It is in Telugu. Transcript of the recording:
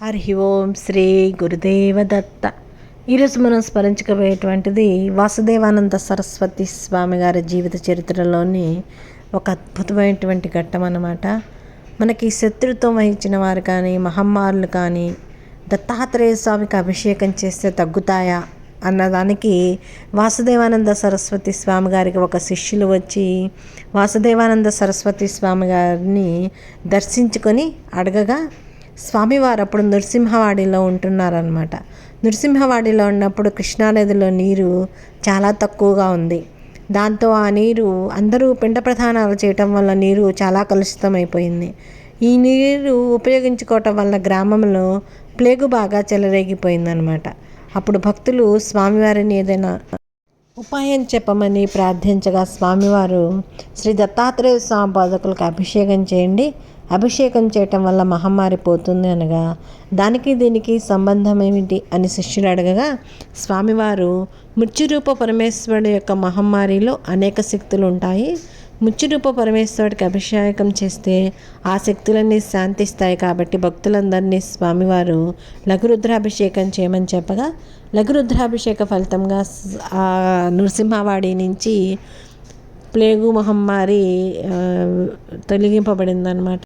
హరి ఓం శ్రీ గురుదేవ దత్త. ఈరోజు మనం స్మరించుకోబోయేటువంటిది వాసుదేవానంద సరస్వతి స్వామి గారి జీవిత చరిత్రలోని ఒక అద్భుతమైనటువంటి ఘట్టం అన్నమాట. మనకి శత్రుత్వం వహించిన వారు కానీ మహమ్మారులు కానీ దత్తాత్రేయ స్వామికి అభిషేకం చేస్తే తగ్గుతాయా అన్నదానికి వాసుదేవానంద సరస్వతి స్వామి గారికి ఒక శిష్యులు వచ్చి వాసుదేవానంద సరస్వతి స్వామి గారిని దర్శించుకొని అడగగా స్వామివారు అప్పుడు నృసింహవాడిలో ఉంటున్నారనమాట నృసింహవాడిలో ఉన్నప్పుడు కృష్ణానదిలో నీరు చాలా తక్కువగా ఉంది. దాంతో ఆ నీరు అందరూ పిండ ప్రధానాలు చేయటం వల్ల నీరు చాలా కలుషితమైపోయింది. ఈ నీరు ఉపయోగించుకోవటం వల్ల గ్రామంలో ప్లేగు బాగా చెలరేగిపోయిందనమాట అప్పుడు భక్తులు స్వామివారిని ఏదైనా ఉపాయం చెప్పమని ప్రార్థించగా స్వామివారు శ్రీ దత్తాత్రేయ స్వామి పాదకులకు అభిషేకం చేయండి. అభిషేకం చేయటం వల్ల మహమ్మారి పోతుంది అనగా దానికి దీనికి సంబంధం ఏమిటి అని శిష్యులు అడగగా స్వామివారు మృత్యురూప పరమేశ్వరుడు యొక్క మహమ్మారిలో అనేక శక్తులు ఉంటాయి ముచ్చిరూప పరమేశ్వరుడికి అభిషేకం చేస్తే ఆ శక్తులన్నీ శాంతిస్తాయి కాబట్టి భక్తులందరినీ స్వామివారు లఘురుద్రాభిషేకం చేయమని చెప్పగా లఘురుద్రాభిషేక ఫలితంగా ఆ నృసింహవాడి నుంచి ప్లేగు మహమ్మారి తొలగింపబడిందనమాట